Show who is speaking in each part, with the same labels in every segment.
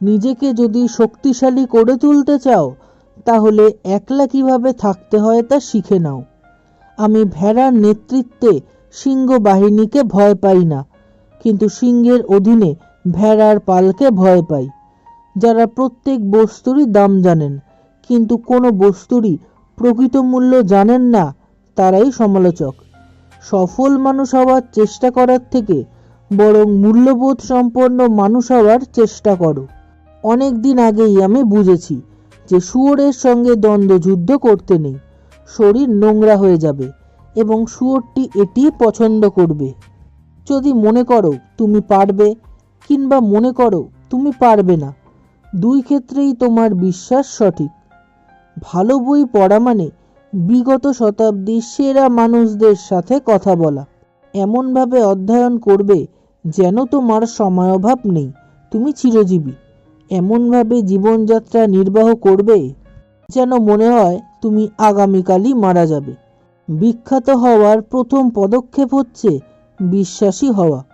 Speaker 1: নিজেকে যদি শক্তিশালী করে তুলতে চাও, তাহলে একলা কীভাবে থাকতে হয় তা শিখে নাও। আমি ভেড়ার নেতৃত্বে সিংহ বাহিনীকে ভয় পাই না, কিন্তু সিংহের অধীনে ভেড়ার পালকে ভয় পাই। যারা প্রত্যেক বস্তুরই দাম জানেন, কিন্তু কোনো বস্তুরই প্রকৃত মূল্য জানেন না, তারাই সমালোচক। সফল মানুষ হওয়ার চেষ্টা করার থেকে বরং মূল্যবোধ সম্পন্ন মানুষ হওয়ার চেষ্টা করো। অনেক দিন আগেই আমি বুঝেছি যে শুয়োরের সঙ্গে দ্বন্দ্ব যুদ্ধ করতে নেই। শরীর নোংরা হয়ে যাবে এবং শুয়োরটি এটি পছন্দ করবে। যদি মনে করো তুমি পারবে, কিংবা মনে করো তুমি পারবে না, দুই ক্ষেত্রেই তোমার বিশ্বাস সঠিক। ভালো বই পড়া মানে বিগত শতাব্দীর সেরা মানুষদের সাথে কথা বলা। এমনভাবে অধ্যয়ন করবে যেন তোমার সময় অভাব নেই, তুমি চিরজীবী। এমনভাবে জীবনযাত্রা নির্বাহ করবে যেন মনে হয় তুমি আগামীকালই মারা যাবে। বিখ্যাত হওয়ার প্রথম পদক্ষেপ হচ্ছে বিশ্বাসী হওয়া।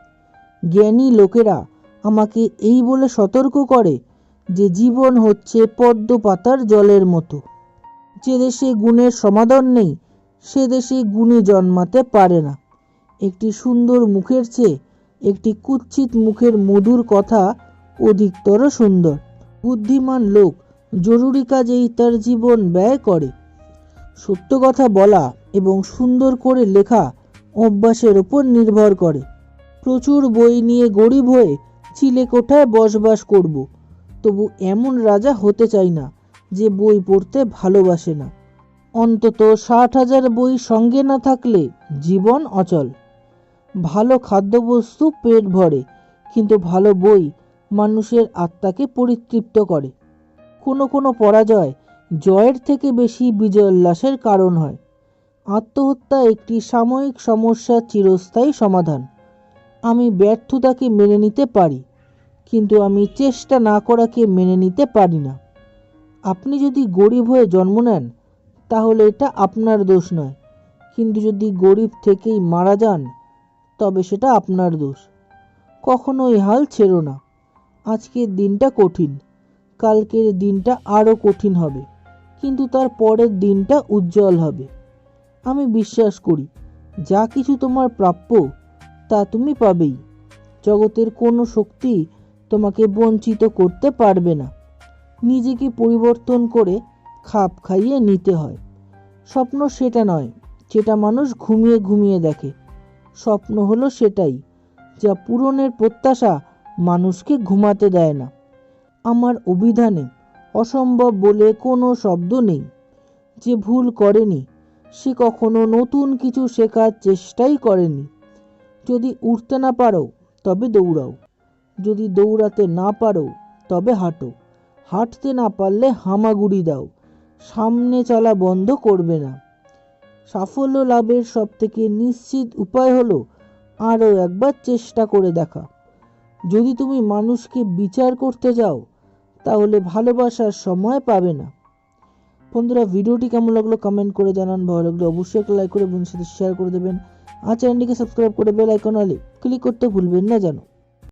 Speaker 1: জ্ঞানী লোকেরা আমাকে এই বলে সতর্ক করে যে জীবন হচ্ছে পদ্ম পাতার জলের মতো। যে দেশে গুণের সমাদর নেই, সে দেশে গুণী জন্মাতে পারে না। একটি সুন্দর মুখের চেয়ে একটি কুৎসিত মুখের মধুর কথা অধিকতর সুন্দর। বুদ্ধিমান লোক জরুরি কাজেই তার জীবন ব্যয় করে। সত্য কথা বলা এবং সুন্দর করে লেখা অভ্যাসের ওপর নির্ভর করে। প্রচুর বই নিয়ে গরিব হয়ে চিলে কোঠায় বসবাস করব। তবু এমন রাজা হতে চাই না যে বই পড়তে ভালোবাসে না। অন্তত ষাট হাজার বই সঙ্গে না থাকলে জীবন অচল। ভালো খাদ্যবস্তু পেট ভরে, কিন্তু ভালো বই মানুষের আত্মাকে পরিতৃপ্ত করে। কোনো কোনো পরাজয় জয়ের থেকে বেশি বিজয়োল্লাসের কারণ হয়। আত্মহত্যা একটি সাময়িক সমস্যার চিরস্থায়ী সমাধান। আমি ব্যর্থতাকে মেনে নিতে পারি, কিন্তু আমি চেষ্টা না করাকে মেনে নিতে পারি না। আপনি যদি গরিব হয়ে জন্ম নেন, তাহলে এটা আপনার দোষ নয়। কিন্তু যদি গরিব থেকেই মারা যান, তবে সেটা আপনার দোষ। কখনোই হাল ছেড়ো না। আজকের দিনটা কঠিন। কালকের দিনটা আরও কঠিন হবে। কিন্তু তার পরের দিনটা উজ্জ্বল হবে। আমি বিশ্বাস করি, যা কিছু তোমার প্রাপ্য, তা তুমি পাবেই। জগতের কোনো শক্তি তোমাকে বঞ্চিত করতে পারবে না। নিজেকে পরিবর্তন করে খাপ খাইয়ে নিতে হয়। স্বপ্ন সেটা নয়, যেটা মানুষ ঘুমিয়ে ঘুমিয়ে দেখে। স্বপ্ন হলো সেটাই, যা পূরণের প্রত্যাশা মানুষকে ঘুমাতে দেয় না। আমার অভিধানে অসম্ভব বলে কোনো শব্দ নেই। যে ভুল করেনি, সে কখনো নতুন কিছু শেখার চেষ্টাই করেনি। যদি উঠতে না পারো, তবে দৌড়াও। যদি দৌড়াতে না পারো, তবে হাঁটো। হাঁটতে না পারলে হামাগুড়ি দাও। সামনে চলা বন্ধ করবে না। সাফল্য লাভের সবথেকে নিশ্চিত উপায় হলো আরও একবার চেষ্টা করে দেখা। যদি তুমি মানুষকে বিচার করতে যাও, তাহলে ভালোবাসার সময় পাবে না। বন্ধুরা, ভিডিওটি কেমন লাগল কমেন্ট করে জানান। ভালো লাগলে অবশ্যই একটা লাইক করে বন্ধুর সাথে শেয়ার করে দেবেন। আর চ্যানেলটিকে সাবস্ক্রাইব করে বেল আইকন আলে ক্লিক করতে ভুলবেন না জানো